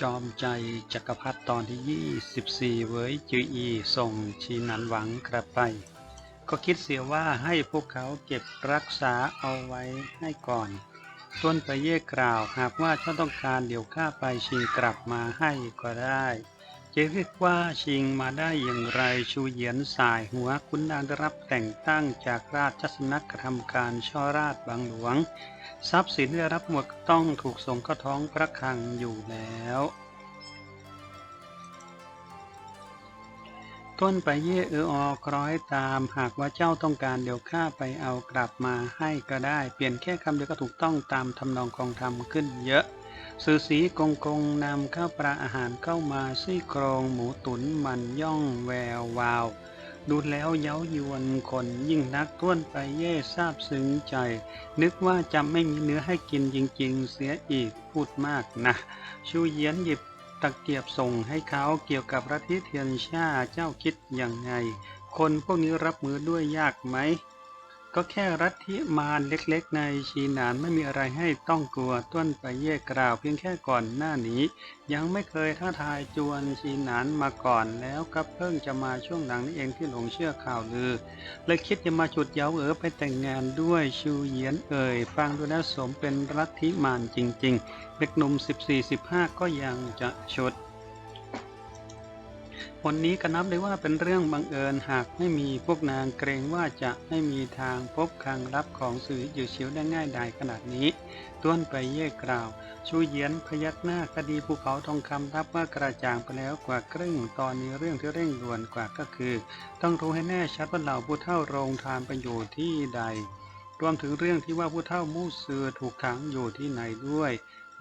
จอมใจจักรพรรดิตอนที่ 24 เว้ยจืออีส่งชีนันหวังกลับไป ก็คิดเสียว่าให้พวกเขาเก็บรักษาเอาไว้ให้ก่อน ต้นไปเย่กล่าวหากว่าเจ้าต้องการเดี๋ยวข้าไปชิงกลับมาให้ก็ได้ จะเรียกว่าชิงมาได้อย่างไรชูเหยียนสายหัวคุณนางได้รับแต่งตั้งจากราชสำนักกระทำการช่อราชบางหลวง ทรัพย์สินได้รับหมดต้องถูกส่งเข้าท้องพระคลังอยู่แล้ว ต้นไปเย่เอออคล้อยตามหากว่าเจ้าต้องการเดี๋ยวข้าไปเอากลับมาให้ก็ได้ เปลี่ยนแค่คำเดียวก็ถูกต้องตามทำนองของธรรมขึ้นเยอะ สื่อสีกงกงนำข้าวปลาอาหารเข้ามาซี่โครงหมูตุนมันย่องแวววาว ดูแล้วเย้ายวนคนยิ่งนักต้วนไปเย่ทราบซึ้งใจ นึกว่าจะไม่มีเนื้อให้กินจริง ๆ เสียอีกพูดมากนะ ชูเยียนหยิบตะเกียบส่งให้เขาเกี่ยวกับรัทิเทียนชาเจ้าคิดอย่างไง คนพวกนี้รับมือด้วยยากไหม ก็แค่รัฐิมารเล็กๆ ในชีนานไม่มีอะไรให้ต้องกลัวต้นไปเย่กล่าวเพียงแค่ก่อนหน้านี้ ยังไม่เคยท้าทายจวนชีนานมาก่อนแล้วก็เพิ่งจะมาช่วงหลังนี้เองที่หลงเชื่อข่าวลือเลยคิดจะมาฉุดเย้าเอ๋อไปแต่งงานด้วยชูเยียนเอ่ยฟังดูแล้วสมเป็นรัฐิมานจริงๆเด็กหนุ่ม 14-15 ก็ยังจะฉุด วันนี้ก็นับได้ว่าเป็นเรื่องบังเอิญหากไม่มีพวกนางเกรงว่าจะไม่มีทางพบคลังลับของสื่ออยู่เฉียวได้ง่ายดายขนาดนี้ ต้วนไปเย่กล่าว ชูเยียนพยักหน้าคดีภูเขาทองคำรับว่ากระจ่างไปแล้วกว่าครึ่งตอนนี้เรื่องที่เร่งด่วนกว่าก็คือ ต้องรู้ให้แน่ชัดว่าเหล่าผู้เฒ่าโรงทานไปอยู่ที่ใด รวมถึงเรื่องที่ว่าผู้เฒ่ามู่ซือถูกขังอยู่ที่ไหนด้วย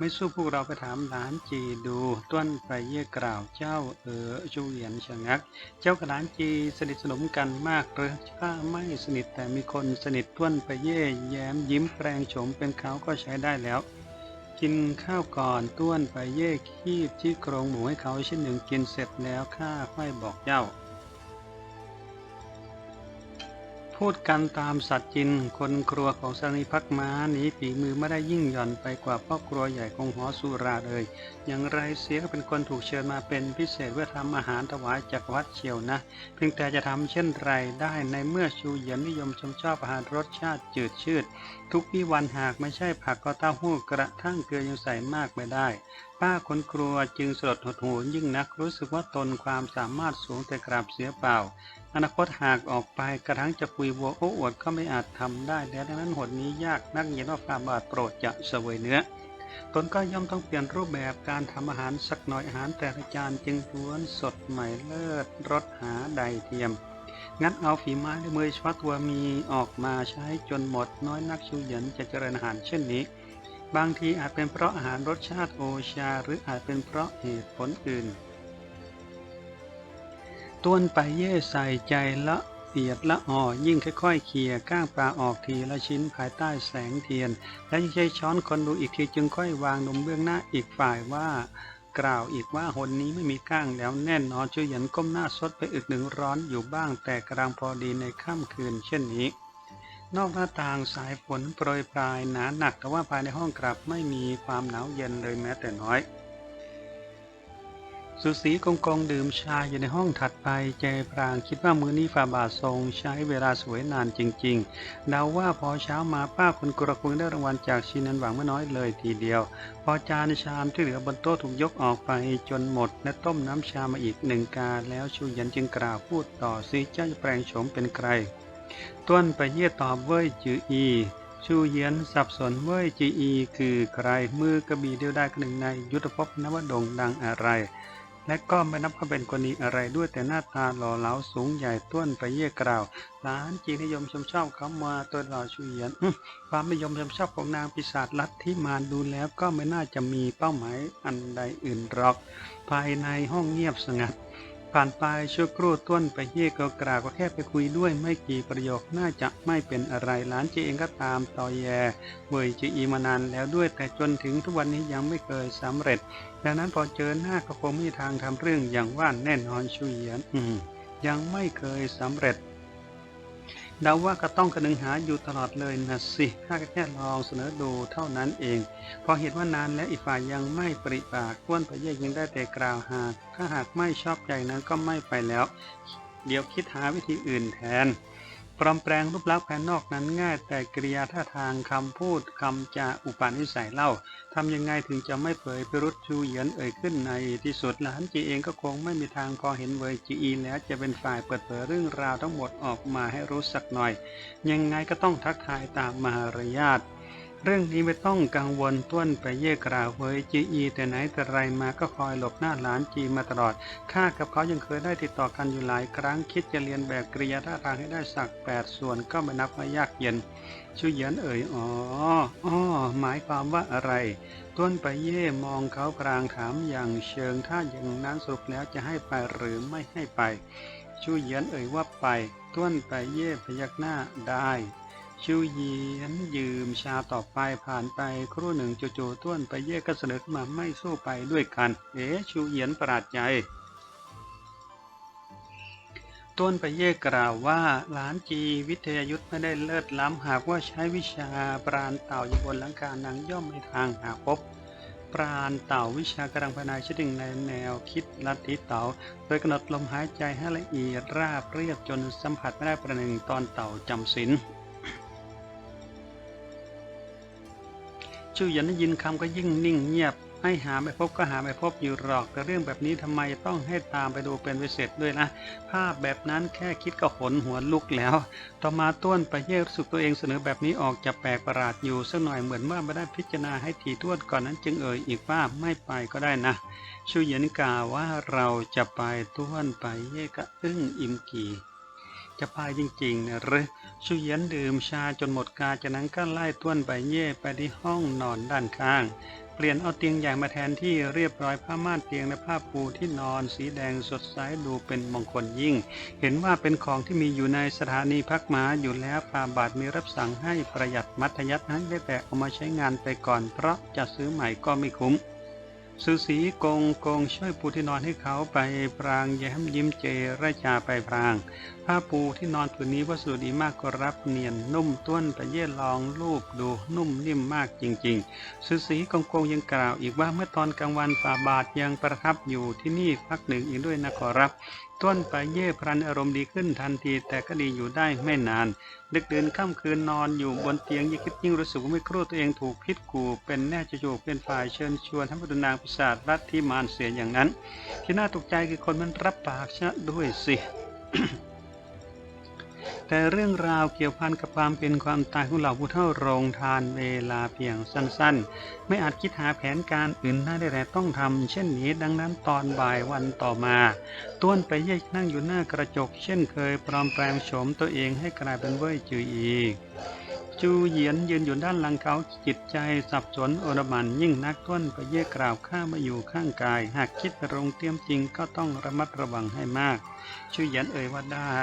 ไม่สู้พวกเราไปถามหลานจีดูต้นไปเย่กล่าวเจ้าเออชูเหยียนชะงัก เจ้ากับหลานจีสนิทสนมกันมากหรือข้าไม่สนิทแต่มีคนสนิทต้วนไปเย่แย้มยิ้มแปลงโฉมเป็นเขาก็ใช้ได้แล้วกินข้าวก่อนต้วนไปเย่คีบที่โครงหมูให้เขาเชิ้นหนึ่งกินเสร็จแล้วข้าค่อยบอกเจ้า พูดกันตามสัตว์จิน คนครัวของสนิพักม้าหนีฝีมือไม่ได้ยิ่งหย่อนไปกว่าพ่อครัวใหญ่ของหอสุราเลย อย่างไรเสียก็เป็นคนถูกเชิญมาเป็นพิเศษเพื่อทำอาหารถวายจากวัดเชียวนะ เพียงแต่จะทำเช่นไรได้ในเมื่อชูเหยียนนิยมชมชอบอาหารรสชาติจืดชืด ทุกวี่วันหากไม่ใช่ผักก็เต้าหู้กระทั่งเกลือยังใส่มากไม่ได้ป้าคนครัวจึงสลดหดหูยิ่งนักรู้สึกว่าตนความสามารถสูงแต่กราบเสียเปล่า อนาคตหากออกไปกระทั่งจะปุยวัวโอ้อวดก็ไม่อาจทำได้แล้วดังนั้นหนนี้ยากนักเย็นว่าฟาบาทโปรดจะเสวยเนื้อตนก็ย่อมต้องเปลี่ยนรูปแบบการทำอาหารสักหน่อยอาหารแต่ละจานจึงล้วนสดใหม่เลิศรสหาใดเทียมงั้นเอาฝีไม้และมือเฉพาะตัวมีออกมาใช้จนหมดน้อยนักชูเหยินจะเจริญอาหารเช่นนี้ บางทีอาจเป็นเพราะอาหารรสชาติโอชา หรืออาจเป็นเพราะเหตุผลอื่น ต้วนไปเย่ใส่ใจละเอียดละอ่อยิ่งค่อยๆเขี่ยก้างปลาออกทีละชิ้นภายใต้แสงเทียน และยิ่งใช้ช้อนคนดูอีกทีจึงค่อยวางนมเบื้องหน้าอีกฝ่ายว่ากล่าวอีกว่าหนนี้ไม่มีก้างแล้วแน่นอนช่วยหยันก้มหน้าซดไปอึกหนึ่งร้อนอยู่บ้างแต่กำลังพอดีในค่ำคืนเช่นนี้ นอกหน้าต่างสายฝนโปรยปลายหนาหนักแต่ว่าภายในห้องกลับไม่มีความหนาวเย็นเลยแม้แต่น้อย สุสีกองกองดื่มชาอยู่ในห้องถัดไปเจพรางคิดว่ามือนี้ฝ่าบาททรงใช้เวลาสวยนานจริงๆเดาว่าพอเช้ามาป้าคนกระคงได้รางวัลจากชินันหวังไม่น้อยเลยทีเดียว พอจานชามที่เหลือบนโต๊ะถูกยกออกไปจนหมดและต้มน้ำชามาอีกหนึ่งกาแล้วชูยันจึงกล่าวพูดต่อซิเจ้าจะแปลงโฉมเป็นใคร ต้นไปเยี่ยตอบเว้ยจืออีชูเยียนสับสนเว้ยจีอี คือใครมือกระบี่เดียวได้หนึ่งในยุทธภพนวดงดังอะไร และก็ไม่นับว่าเป็นคนนี้อะไรด้วยแต่หน้าตาหล่อเหลาสูงใหญ่ต้วนไปเยี่ยกล่าวหลานจีนนิยมชมชอบเขามาตัวหล่อชูเยียนความนิยมชมชอบของนางปีศาจลัทธิมารดูแล้วก็ไม่น่าจะมีเป้าหมายอันใดอื่นหรอก ภายในห้องเงียบสงัด ผ่านไปชั่วครู่ต้นไปเย่ก็กล่าวก็แค่ไปคุยด้วยไม่กี่ประโยคน่าจะไม่เป็นอะไรหลานเจเองก็ตามตอแยเวยจีอีมานานแล้วด้วยแต่จนถึงทุกวันนี้ยังไม่เคยสำเร็จ ดังนั้นพอเจอหน้าก็คงไม่มีทางทำเรื่องอย่างว่านแน่นอนชุยเยียนอืมยังไม่เคยสำเร็จ เดาว่าก็ต้องกระนึงหาอยู่ตลอดเลยนะสิข้าก็แค่ลองเสนอดูเท่านั้นเอง พอเห็นว่านานและอีกฝ่ายยังไม่ปริปากก้วนไปเย่ยังได้แต่กล่าวหา ถ้าหากไม่ชอบใจนั้นก็ไม่ไปแล้ว เดี๋ยวคิดหาวิธีอื่นแทน ปลอมแปลงรูปลักษณ์ภายนอกนั้นง่าย แต่กริยาท่าทางคำพูดคำจาอุปนิสัยเล่าทำยังไงถึงจะไม่เผยพิรุษชูเยียนเอ่ยขึ้นในที่สุดหลานจีเองก็คงไม่มีทางพอเห็นเวยจีอีแล้วจะเป็นฝ่ายเปิดเผยเรื่องราวทั้งหมดออกมาให้รู้สักหน่อย ยังไงก็ต้องทักทายตามมารยาท เรื่องนี้ไม่ต้องกังวลต้วนไปเย่กล่าวเวยจีอี แต่ไหนแต่ไรมาก็คอยหลบหน้าหลานจีมาตลอดข้ากับเขายังเคยได้ติดต่อกันอยู่หลายครั้งคิดจะเรียนแบบกริยาท่าทางให้ได้สักแปดส่วนก็ไม่นับว่ายากเย็นชูเยียนเอ่ยอ๋ออ้อหมายความว่าอะไรต้วนไปเย่มองเขากลางถามอย่างเชิงถ้าอย่างนั้นสรุปแล้วจะให้ไปหรือไม่ให้ไปชูเยียนเอ่ยว่าไปต้วนไปเย่พยักหน้าได้ ชูเยียนยืมชาต่อไปผ่านไปครู่หนึ่งจู่ๆต้วนไปเย่ก็เสนอมาไม่สู้ไปด้วยกัน เอ๋ชูเหยียนประหลาดใจต้นไปเย่กล่าวว่าหลานจีวิทยายุทธไม่ได้เลิศล้ำหากว่าใช้วิชาปราณเต่าอยู่บนหลังคานางย่อมไม่ทางหาพบ ปราณเต่าวิชากำลังภายในชนิดหนึ่งในแนวคิดลัทธิเต่าโดยกำหนดลมหายใจให้ละเอียดราบเรียบจนสัมผัสไม่ได้ประหนึ่งตอนเต่าจำศีล ชูเหยียนได้ยินคำก็ยิ่งนิ่งเงียบ ให้หาไม่พบก็หาไม่พบอยู่หรอก แต่เรื่องแบบนี้ทำไมต้องให้ตามไปดูเป็นพิเศษด้วยนะ ภาพแบบนั้นแค่คิดก็ขนหัวลุกแล้ว ต่อมาต้วนไปเย่รู้สึกตัวเองเสนอแบบนี้ออกจะแปลกประหลาดอยู่สักหน่อยเหมือนว่าไม่ได้พิจารณาให้ถี่ถ้วนก่อนนั้นจึงเอ่ยอีกว่าไม่ไปก็ได้นะชูเยียนกาว่าเราจะไปต้วนไปเย่ก็อึ้งอิมกี จะไปจริงๆนะหรือชูเยียนดื่มชาจนหมดกาจากนั้นก็ไล่ต้วนไปเย่ไปที่ห้องนอนด้านข้าง เปลี่ยนเอาเตียงใหญ่มาแทนที่เรียบร้อยผ้าม่านเตียงและผ้าปูที่นอนสีแดงสดใสดูเป็นมงคลยิ่ง เห็นว่าเป็นของที่มีอยู่ในสถานีพักม้าอยู่แล้วฟาบาทมีรับสั่งให้ประหยัดมัธยัตินั้นได้แต่เอามาใช้งานไปก่อนเพราะจะซื้อใหม่ก็ไม่คุ้ม สุสีกงกงช่วยปูที่นอนให้เขาไปพรางแย้มยิ้มเจรจาไปพราง ผ้าปูที่นอนผืนนี้วัสดุดีมากก็รับเนียนนุ่มต้วนไปเย่ลองลูบดูนุ่มนิ่มมากจริงๆ สุสีกงกงยังกล่าวอีกว่าเมื่อตอนกลางวันฝ่าบาทยังประทับอยู่ที่นี่พักหนึ่งอีกด้วยนะขอรับ ต้นไปเย่พรันอารมณ์ดีขึ้นทันที แต่ก็ดีอยู่ได้ไม่นาน ดึกดื่นค่ำคืนนอนอยู่บนเตียงยิ่งคิดยิ่งรู้สึกว่าไม่ครู่ตัวเองถูกพิษกูเป็นแน่จะอยู่เป็นฝ่ายเชิญชวนให้พระนางประสาทรัฐที่มารเสียอย่างนั้น ที่น่าตกใจคือคนมันรับปากชะด้วยสิ แต่เรื่องราวเกี่ยวพันกับความเป็นความตายของเหล่าผู้เฒ่าโรงทานเวลาเพียงสั้นๆ ไม่อาจคิดหาแผนการอื่นได้แต่ต้องทำเช่นนี้ดังนั้นตอนบ่ายวันต่อมาต้วนไปเย่นั่งอยู่หน้ากระจก เช่นเคยปลอมแปลงโฉมตัวเองให้กลายเป็นเว่ยจืออี จูเหยียนยืนอยู่ด้านหลังเขาจิตใจสับสนโอรมันยิ่งนักต้นไปเย่กล่าวข้ามาอยู่ข้างกาย หากคิดไปโรงเตรียมจริงก็ต้องระมัดระวังให้มากชูเหยียนเอ่ยว่าได้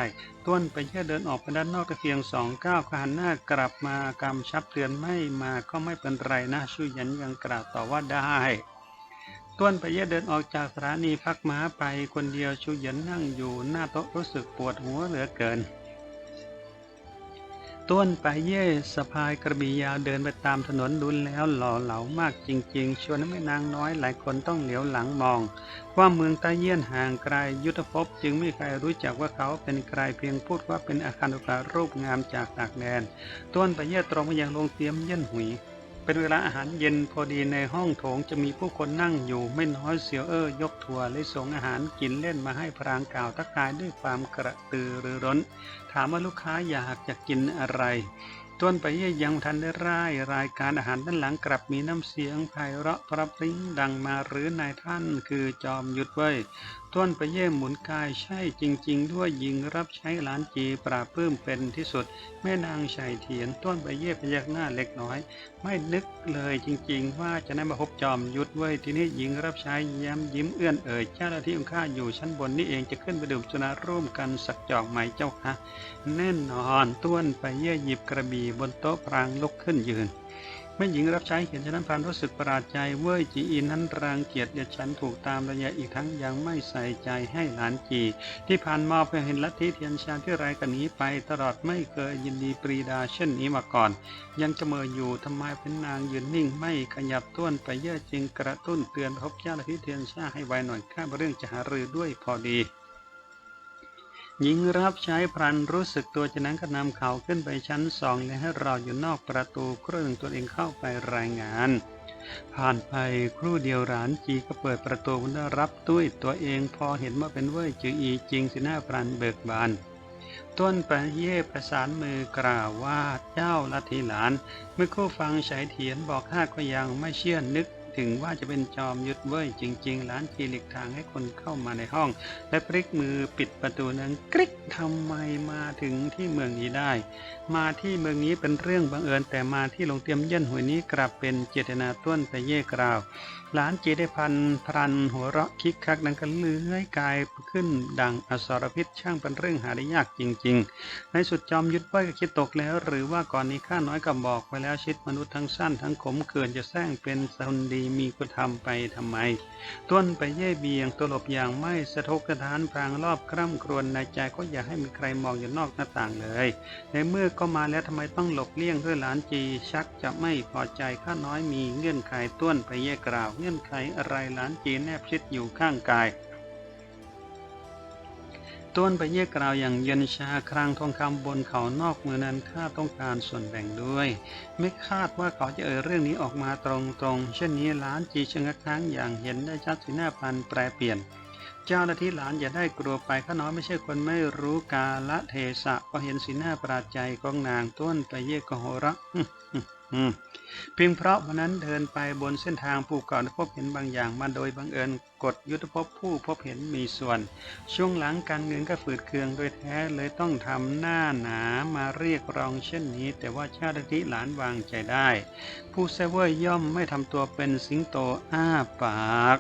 ต้นไปแค่เดินออกไปด้านนอกแต่เพียงสองก้าวขหันหน้ากลับมากำชับเตือนไม่มาก็ไม่เป็นไรนะชูเหยียนยังกล่าวต่อว่าได้ต้วนไปเย่เดินออกจากสถานีพักม้าไปคนเดียวชูเหยียนนั่งอยู่หน้าโต๊ะรู้สึกปวดหัวเหลือเกิน ต้นไปเย่สะพายกระบี่ยาวเดินไปตามถนนดุนแล้วหล่อเหลามากจริงๆ ชวนแม่นางน้อยหลายคนต้องเหลียวหลังมอง ว่าเมืองตาเยี่ยนห่างไกลยุทธภพจึงไม่ใครรู้จักว่าเขาเป็นใครเพียงพูดว่าเป็นอาคารอุปการรูปงามจากตากแดน ต้นไปเย่ตรงไปยังโรงเตรียมเยี่ยนหุย เป็นเวลาอาหารเย็นพอดีในห้องโถงจะมีผู้คนนั่งอยู่ไม่น้อยเสียวเอ้อยกถั่วและส่งอาหารกินเล่นมาให้พรางกล่าวทักทายด้วยความกระตือรือร้น ถามว่าลูกค้าอยากจะกินอะไรต้นไปเยี่ยยังทันได้ร่ายรายการอาหารด้านหลังกลับมีน้ำเสียงไพเราะพรับพริ้งดังมาหรือนายท่านคือจอมยุทธเว้ย ต้นไปเย่หมุนกายใช่จริง ๆ ด้วยยิงรับใช้หลานจีปราบปลื้มเป็นที่สุด แม่นางชัยเทียนต้นไปเย่พยักหน้าเล็กน้อย ไม่นึกเลยจริง ๆ ว่าจะได้มาพบจอมยุทธเว้ยที่นี้หญิงรับใช้ย้ำยิ้มเอื้อนเอ่ยเจ้าหน้าที่ของข้าอยู่ชั้นบนนี่เองจะขึ้นไปดื่มสุราร่วมกันสักจอกไหมเจ้าคะแน่นอนต้วนไปเย่หยิบกระบี่บนโต๊ะพรางลุกขึ้นยืน เมื่อหญิงรับใช้เห็นฉะนั้นพรานรู้สึกประหลาดใจเว้ยจีอีนั้นรังเกียจเยฉันถูกตามระยะอีกทั้งยังไม่ใส่ใจให้หลานจี ที่ผ่านมาเพื่อเห็นลัทธิเทียนชาที่ไรกันนี้ไป ตลอดไม่เคยยินดีปรีดาเช่นนี้มาก่อน ยังจะเมออยู่ทำไมเป็นนางยืนนิ่งไม่ขยับต้วนไปเย่อจึงกระตุ้นเตือนพบเจ้าลัทธิเทียนชาให้ไวหน่อยข้าเรื่องจะหารือด้วยพอดี หญิงรับใช้พรันรู้สึกตัวจากนั้นก็นำเขาขึ้นไปชั้นสองและให้รออยู่นอกประตูครึ่งตัวเองเข้าไปรายงาน ผ่านไปครู่เดียวหลานจีก็เปิดประตูได้รับด้ยตัวเองพอเห็นว่าเป็นเว่ยจืออีจริงสิหน้าพรันเบิกบาน ต้นปะเย่ประสานมือกล่าวว่าเจ้าลัทธิหลาน เมื่อคู่ฟังฉายเถียนบอกข้าก็ยังไม่เชื่อนึก ถึงว่าจะเป็นจอมยุทธเว้ยจริงๆหลานจีหลีกทางให้คนเข้ามาในห้อง และพลิกมือปิดประตูนั้นกริ๊กทำไมมาถึงที่เมืองนี้ได้ มาที่เมืองนี้เป็นเรื่องบังเอิญแต่มาที่โรงเตรียมเย่นหวยนี้กลับเป็นเจตนาต้นไปเย่กราวหลานจีได้พันพรันหัวเราะคิกคักดังกันเลื้อยกายขึ้นดังอสรพิษช่างเป็นเรื่องหาได้ยากจริง ๆ ในสุดจอมยุทธเว้ยก็คิดตกแล้ว หรือว่าก่อนนี้ข้าน้อยก็บอกไว้แล้วชิดมนุษย์ทั้งสั้นทั้งขมเกินจะแซงเป็นคนดีมีคุณธรรมไปทำไม ต้นไปเย่เบียงตัวหลบอย่างไม่สะทกสถานพรางรอบคร่ำครวญในใจก็อย่าให้มีใครมองอยู่นอกหน้าต่างเลย ในเมื่อก็มาแล้วทำไมต้องหลบเลี่ยงด้วยหลานจีชักจะไม่พอใจข้าน้อยมีเงื่อนไขต้วนไปเย่กล่าวเงื่อนไขอะไรหลานจีแนบชิดอยู่ข้างกายต้นไปเยี่ยกล่าวอย่างเย็นชาครางทองคำบนเขานอกเมืองนั้นข้าต้องการส่วนแบ่งด้วย ไม่คาดว่าเขาจะเอ่ยเรื่องนี้ออกมาตรงๆ เช่นนี้หลานจีชะงักค้างอย่างเห็นได้ชัดสีหน้าพันแปรเปลี่ยน เจ้าหน้าที่หลานอย่าได้กลัวไปข้าน้อยไม่ใช่คนไม่รู้กาละเทศะพอเห็นสีหน้าประหลาดใจของนางต้นไปเย่กโหระ อืมเพียงเพราะวันนั้นเดินไปบนเส้นทางผู้ก่อนพบเห็นบางอย่างมาโดยบังเอิญกฎยุทธภพผู้พบเห็นมีส่วน ช่วงหลังการเงินก็ฝืดเคืองโดยแท้เลยต้องทำหน้าหนามาเรียกร้องเช่นนี้ แต่ว่าเจ้าหน้าที่หลานวางใจได้ ผู้เซเวอร์ย่อมไม่ทำตัวเป็นสิงโตอ้าปาก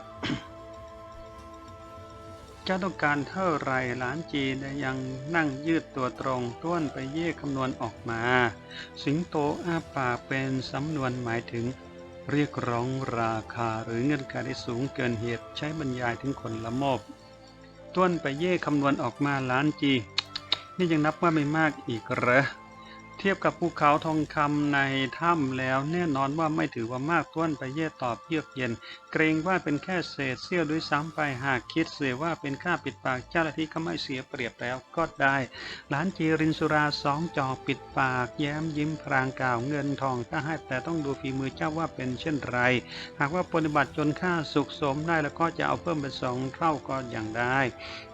จ้าต้องการเท่าไรหลานจีนยังนั่งยืดตัวตรงต้วนไปเย่คำนวณออกมา สิงโตอ้าปากเป็นสำนวนหมายถึง เรียกร้องราคาหรือเงินการที่สูงเกินเหตุใช้บรรยายถึงคนละโมบต้วนไปเย่คำนวณออกมาล้านจี นี่ยังนับว่าไม่มากอีกเหรอ เทียบกับภูเขาทองคำในถ้ำแล้วแน่นอนว่าไม่ถือว่ามากต้วนไปเย่ตอบเยือกเย็น เกรงว่าเป็นแค่เศษเสี้ยวด้วยซ้ำไปหากคิดเสียว่าเป็นค่าปิดปากเจ้าหน้าที่ก็ไม่เสียเปรียบแล้วก็ได้หลานจีรินสุราสองจอกปิดปากแย้มยิ้มพรางกล่าวเงินทองก็ให้แต่ต้องดูฝีมือเจ้าว่าเป็นเช่นไร หากว่าปฏิบัติจนค่าสุขสมได้แล้วก็จะเอาเพิ่มเป็นสองเท่าก็อย่างได้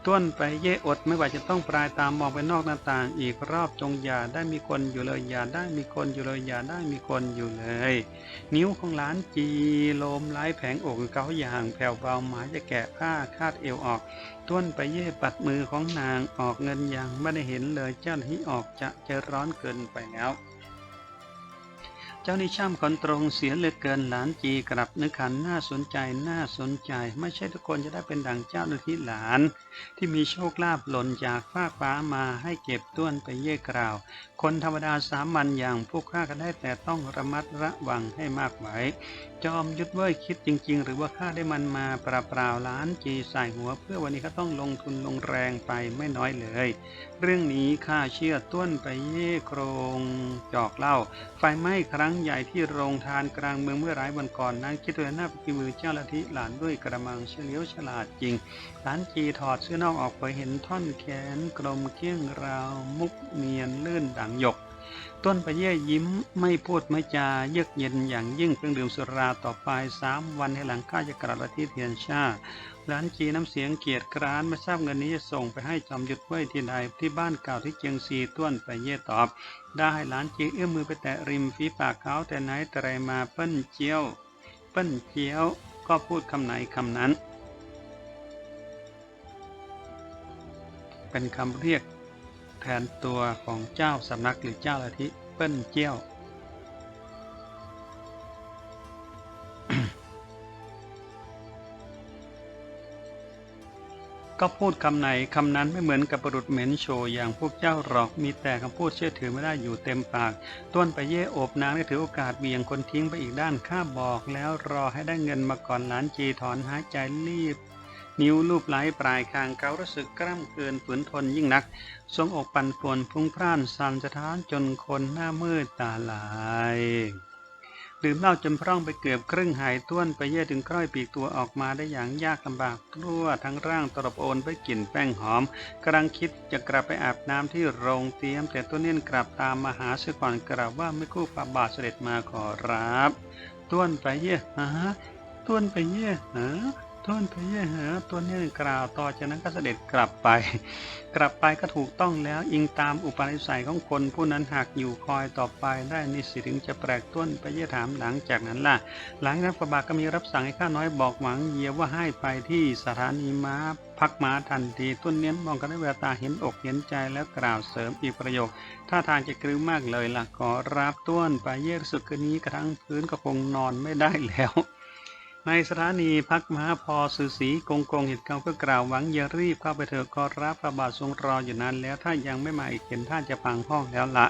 ต้วนไปเย่อดไม่ว่าจะต้องปลายตามมองไปนอกหน้าต่าง อีกรอบจงอย่าได้มีคนอยู่เลยอย่าได้มีคนอยู่เลยอย่าได้มีคนอยู่เลย นิ้วของหลานจีลมไล้แผงอกเขาอย่างแผ่วเบาหมายจะแกะผ้าคาดเอวออกต้วนไปเย่ปัดมือของนางออกเงินอย่างไม่ได้เห็นเลยเจ้าหน้าที่ออกจะจะร้อนเกินไปแล้ว เจ้านี่ช่ำคนตรงเสียเหลือเกินหลานจีกลับนึกขันน่าสนใจน่าสนใจ ไม่ใช่ทุกคนจะได้เป็นดังเจ้าหน้าที่หลาน ที่มีโชคลาภหล่นจากฟ้าฟ้ามาให้เก็บต้วนไปเย่กล่าว คนธรรมดาสามัญอย่างพวกข้าก็ได้แต่ต้องระมัดระวังให้มากไว้จอมยุทธเว้ยคิดจริง ๆ หรือว่าข้าได้มันมาเปล่าล้านจีใส่หัว เพื่อวันนี้เขาต้องลงทุนลงแรงไปไม่น้อยเลย เรื่องนี้ข้าเชื่อต้วนไปเย่โครงจอกเล่า ไฟไหม้ครั้งใหญ่ที่โรงทานกลางเมืองเมื่อหลายวันก่อนนั้นคิดตัวหน้าปีมือเจ้าละทิหลานด้วยกระมังเฉลียวฉลาดจริง หลานจีถอดเสื้อนอกออกไปเห็นท่อนแขนกลมเกี้ยงราวมุกเนียนลื่นดังหยก ต้นปเย่ยิ้มไม่พูดไม่จาเยือกเย็นอย่างยิ่งเครื่องดื่มสุราต่อไปสามวันให้หลังข้าจะกลับมาที่เทียนชาร้านจีน้ำเสียงเกียรติคร้านไม่ทราบเงินนี้จะส่งไปให้จอมยุทธไว้ที่ใดที่บ้านเก่าที่เจียงซีต้วนไปเย่ตอบ ได้หลานจีเอื้อมมือไปแตะริมฝีปากเขาแต่ไหนแต่ไรมาเปิ้นเจียว เปิ้นเจียว ก็พูดคำไหนคำนั้น เป็นคำเรียก แทนตัวของเจ้าสำนักหรือเจ้าลัทธิเปิ้นเจี้ยว ก็พูดคำไหนคำนั้นไม่เหมือนกับประดุดเหม็นโชว์อย่างพวกเจ้าหรอกมีแต่คำพูดเชื่อถือไม่ได้อยู่เต็มปาก ต้นไปเย่โอบนางได้ถือโอกาสเบี่ยงคนทิ้งไปอีกด้านข้าบอกแล้วรอให้ได้เงินมาก่อนหลานจีถอนหายใจรีบ นิ้วลูบไหลปลายคางเขารู้สึกกล้ำเกินฝืนทนยิ่งนัก ทรงอกปั่นป่วนพุ่งพร่านสั่นสะท้านจนคนหน้ามืดตาลายดื่มเหล้าจนพร่องไปเกือบครึ่งหายต้วนไปเย่ถึงกล้อยปีกตัวออกมาได้อย่างยากลำบากทั่วทั้งร่างตรบโอนไปกลิ่นแป้งหอมกำลังคิดจะกลับไปอาบน้ำที่โรงเตรียม แต่ตัวเนียนกลับตามมาหาเสียก่อนกล่าวว่าไม่คู่ฝ่าบาทเสด็จมาขอรับต้วนไปเย่ฮะต้วนไปเย่ฮะ ต้นพเยเหอตัวนี้กล่าวต่อจากนั้นก็เสด็จกลับไป กลับไปก็ถูกต้องแล้วอิงตามอุปนิสัยของคนผู้นั้นหากอยู่คอยต่อไปได้นิสิถึงจะแปลกต้นพเยถามหลังจากนั้นล่ะ หลังนั้นพระบาทก็มีรับสั่งให้ข้าน้อยบอกหวังเยียว่าให้ไปที่สถานีม้าพักม้าทันทีต้นเนี้ยมองกันด้วยแววตาเห็นอกเห็นใจแล้วกล่าวเสริมอีกประโยคท่าทางจะกริ้วมากเลยล่ะขอรับต้นไปเยรู้สึกคืนนี้กระทั่งพื้นก็คงนอนไม่ได้แล้ว ในสถานีพักมหาพอสือสีกงกงเห็ดเขาก็กล่าวหวังอย่ารีบเข้าไปเถอะขอรับพระบาททรงรออยู่นานแล้วถ้ายังไม่มาอีกเห็นท่านจะพังห้องแล้วละ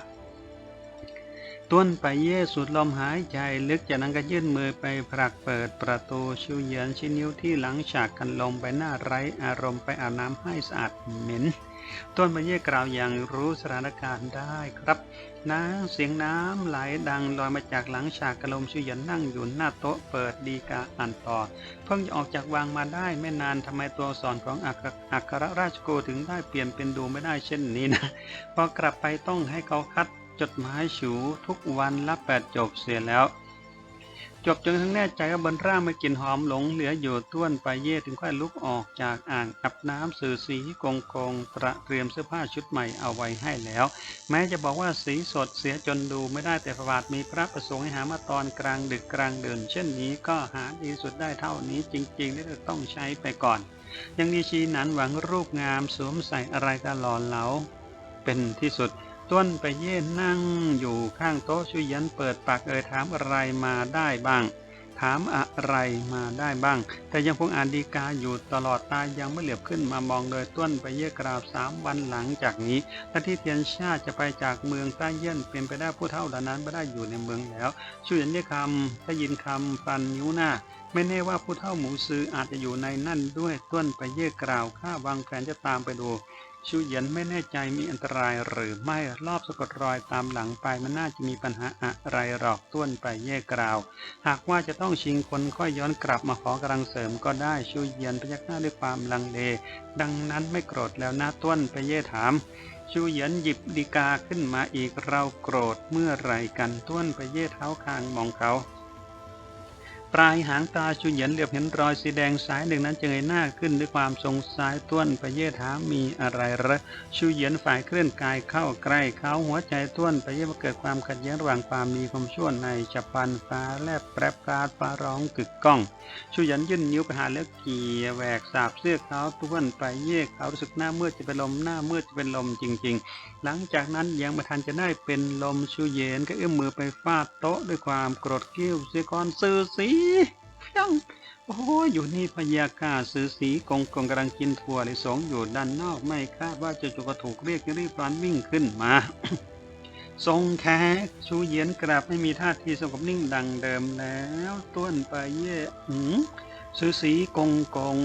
ต้นไปเย่สุดลมหายใจลึกจากนั้นก็ยื่นมือไปผลักเปิดประตูชิวเยียนชิ้นนิ้วที่หลังฉากกันลงไปหน้าไร้อารมณ์ไปอาบน้ำให้สะอาดเหม็นต้นไปเย่กล่าวอย่างรู้สถานการณ์ได้ครับน้ำเสียงน้ำไหลดังลอยมาจากหลังฉากกระลมชิวเยียนนั่งอยู่หน้าโต๊ะเปิดดีกาอ่านต่อ เพิ่งจะออกจากวางมาได้ไม่นานทำไมตัวสอนของอัครราชโกถึงได้เปลี่ยนเป็นดูไม่ได้เช่นนี้นะพอกลับไปต้องให้เขาคัด จดหมายฉูทุกวันละแปดจบเสียแล้ว จบจนทั้งแน่ใจว่าบนร่างไม่กลิ่นหอมหลงเหลืออยู่ต้วนไปเย่ถึงค่อยลุกออกจากอ่างอาบน้ำสื่อสีกงกงตระเตรียมเสื้อผ้าชุดใหม่เอาไว้ให้แล้ว แม้จะบอกว่าสีสดเสียจนดูไม่ได้แต่ประวัติมีพระประสงค์ให้หามาตอนกลางดึกกลางเดินเช่นนี้ก็หาดีสุดได้เท่านี้จริงๆและต้องใช้ไปก่อน ยังดีชีหนันหวังรูปงามสวมใส่อะไรก็หล่อเหลาเป็นที่สุด ต้นไปเย่นั่งอยู่ข้างโต๊ะชุยยันเปิดปากเอ่ยถามอะไรมาได้บ้าง ถามอะไรมาได้บ้าง แต่ยังคงอ่านดีกาอยู่ตลอดตายังไม่เหลียบขึ้นมามองโดยต้นไปเย่กราบสามวันหลังจากนี้และที่เทียนชาจะไปจากเมืองใต้เยี่ยนเป็นไปได้ผู้เท่าเหล่านั้นไม่ได้อยู่ในเมืองแล้วชุยยันได้คำได้ยินคำฟันนิ้วหน้า ไม่แน่ว่าผู้เท่าหมูซื้ออาจจะอยู่ในนั่นด้วยต้นไปเย่กล่าวข้าวางแผนจะตามไปดูชูเหยียนไม่แน่ใจมีอันตรายหรือไม่รอบสะกดรอยตามหลังไปมันน่าจะมีปัญหาอะไรหรอกต้วนไปเย่กล่าว หากว่าจะต้องชิงคนค่อยย้อนกลับมาขอกำลังเสริมก็ได้ชูเหยียนพยักหน้าด้วยความลังเล ดังนั้นไม่โกรธแล้วนะต้วนไปเย่ถามชูเหยียนหยิบดีกาขึ้นมาอีกเราโกรธเมื่อไรกันต้วนไปเย่เท้าคางมองเขา ปลายหางตาชูเหยียนเหลือบเห็นรอยสีแดงสายหนึ่งนั้นจึงเงยหน้าขึ้นด้วยความสงสัยต้วนไปเย่ถามมีอะไรรอชูเหยียนฝ่ายเคลื่อนกายเข้าใกล้เขาหัวใจต้วนไปเยมาเกิดความขัดแย้งระหว่างความมีความชั่วในจับพันฟ้าแลบแปรกราดฟ้าร้องกึกก้องชูเหยียนยื่นนิ้วไปหาแล้วเกี่ยแหวกสาบเสื้อเขาต้วนไปเย่เขารู้สึกหน้ามืดจะเป็นลมหน้ามืดจะเป็นลมจริง ๆ หลังจากนั้นยังไม่ทันจะได้เป็นลมชูเหยียนก็เอื้อมมือไปฟาดโต๊ะด้วยความโกรธเกี้ยวเสียก่อนซื้อสียังโอ้อยู่นี่พญากาซื้อสีกงกงกำลังกินถั่วลิสงอยู่ด้านนอกไม่คาดว่าจะจุกถูกเรียกรีบร้อนวิ่งขึ้นมา ทรงแขกชูเยียนกราบไม่มีท่าทีสงบนิ่งดังเดิมแล้ว ต้วนไปเย่หืมซื้อสีกงกง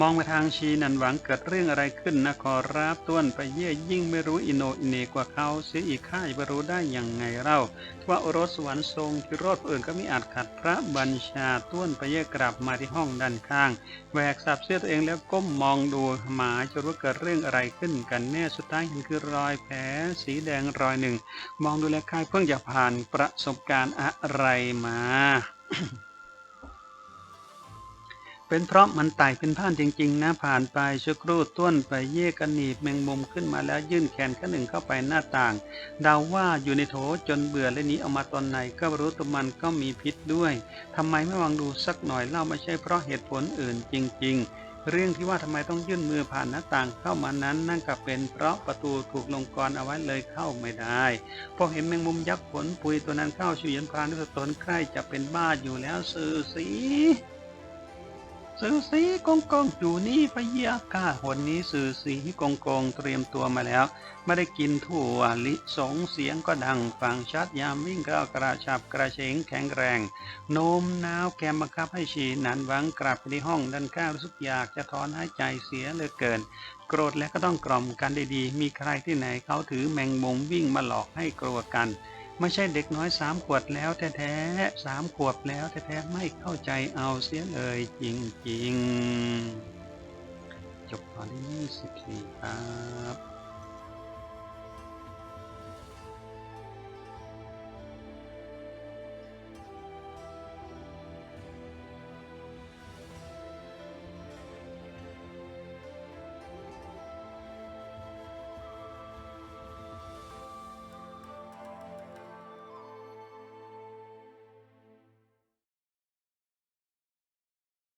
มองไปทางชีนันหวังเกิดเรื่องอะไรขึ้นนะขอรับต้วนไปเย่ยิ่งไม่รู้อินโนอินเนกว่าเขาเสียอีกข้าจะรู้ได้อย่างไงเล่าว่าโอรสสวรรค์ทรงพิโรธอื่นก็มีอาจขัดพระบัญชาต้วนไปเย่กลับมาที่ห้องด้านข้างแหวกสับเสื้อตัวเองแล้วก้มมองดูหมาจะรู้เกิดเรื่องอะไรขึ้นกันแน่สุดท้ายเห็นคือรอยแผลสีแดงรอยหนึ่ง มองดูแล้วคล้ายเพิ่งจะผ่านประสบการณ์อะไรมา เป็นเพราะมันไต่เป็นผ่านจริง ๆ นะผ่านไปชั่วครู่ต้วนไปเย่กันหนีบแมงมุมขึ้นมาแล้วยื่นแขนข้างหนึ่งเข้าไปหน้าต่าง เดาว่าอยู่ในโถจนเบื่อและหนี้ออกมาตอนไหนก็รู้ตัวมันก็มีพิษด้วยทำไมไม่วางดูสักหน่อยเล่าไม่ใช่เพราะเหตุผลอื่นจริง ๆเรื่องที่ว่าทำไมต้องยื่นมือผ่านหน้าต่างเข้ามานั้นนั่นก็เป็นเพราะประตูถูกลงกรเอาไว้เลยเข้าไม่ได้ พอเห็นแมงมุมยักษ์ผลปุยตัวนั้นเข้าช่วยยันพรานด้วยตนใกล้จะเป็นบ้าอยู่แล้วสื่อสี สื่อสีกงกงอยู่นี่พะเยาค่ะวันนี้สื่อสีกงกงเตรียมตัวมาแล้ว ไม่ได้กินถั่วลิสงเสียงก็ดังฟังชัดยามวิ่งก้าวกระชับกระเฉงแข็งแรง โน้มน้าวแกมบังคับให้ฉีนันหวังกลับไปที่ห้องดันข้าวรู้สึกอยากจะถอนหายใจเสียเหลือเกิน โกรธแล้วก็ต้องกล่อมกันดีๆ มีใครที่ไหนเขาถือแมงมุมวิ่งมาหลอกให้กลัวกัน ไม่ใช่เด็กน้อยสามขวดแล้วแท้ๆสามขวบแล้วแท้ๆไม่เข้าใจเอาเสียเลยจริงๆ จบตอนที่24ครับ